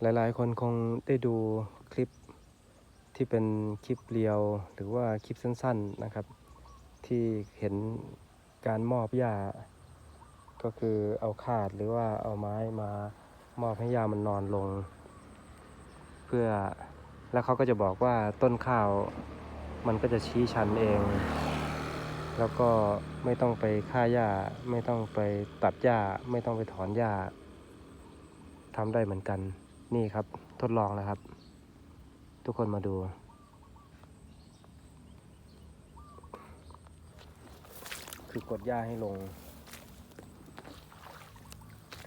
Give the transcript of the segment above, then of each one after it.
หลายๆ คนคงได้ดูคลิปที่เป็นคลิปเรียวหรือว่าคลิปสั้นๆนะครับ ที่เห็นการมอบหญ้า ก็คือเอาคาดหรือว่าเอาไม้มามอบให้หญ้ามันนอนลง เพื่อแล้วเขาก็จะบอกว่าต้นข้าวมันก็จะชี้ชันเอง แล้วก็ไม่ต้องไปฆ่าหญ้า ไม่ต้องไปตัดหญ้า ไม่ต้องไปถอนหญ้าทำได้เหมือนกัน นี่ครับ ทดลองแล้วครับ ทุกคนมาดู คือกดหญ้าให้ลง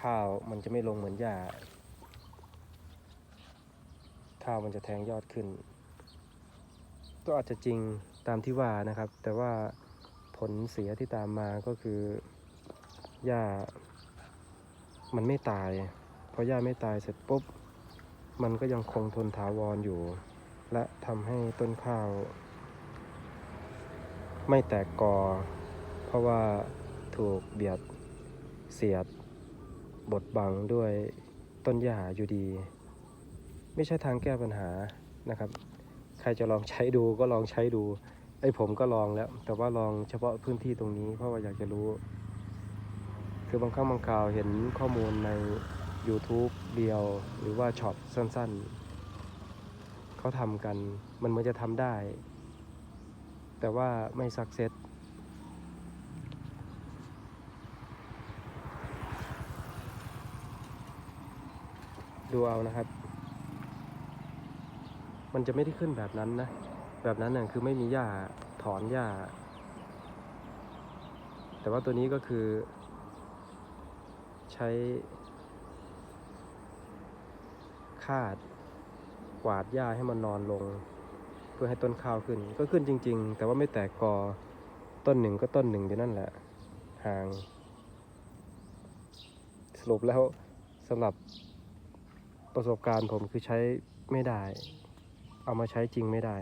ข้าวมันจะไม่ลงเหมือนหญ้า ข้าวมันจะแทงยอดขึ้น ก็อาจจะจริงตามที่ว่านะครับ แต่ว่าผลเสียที่ตามมาก็คือหญ้ามันไม่ตาย พอหญ้าไม่ตายเสร็จปุ๊บ มันก็ยังคงทนถาวรอยู่ และทำให้ต้นข้าว ไม่แตกกอ เพราะว่าถูกเบียดเสียด บดบังด้วยต้นหญ้าอยู่ดี ไม่ใช่ทางแก้ปัญหานะครับ ใครจะลองใช้ดูก็ลองใช้ดูไอ้ผมก็ลองแล้ว แต่ว่าลองเฉพาะพื้นที่ตรงนี้เพราะว่าอยากจะรู้ คือบางครั้งบางคราวเห็นข้อมูลใน YouTube เดียวหรือว่าช็อตสั้นๆ เขาทำกันมันเหมือนจะทำได้ แต่ว่าไม่สักเซสดูเอานะครับ มันจะไม่ได้ขึ้นแบบนั้นนะ แบบนั้นน่ะคือไม่มีหญ้าถอนหญ้า แต่ว่าตัวนี้ก็คือ ใช้ คาด กวาดหญ้าให้มันนอนลง เพื่อให้ต้นข้าวขึ้น ก็ขึ้นจริง ๆ แต่ว่าไม่แตกกอต้นหนึ่งก็ต้นหนึ่งอยู่นั่นแหละ ห่าง สรุปแล้วสำหรับประสบการณ์ผมคือใช้ไม่ได้ เอามาใช้จริงไม่ได้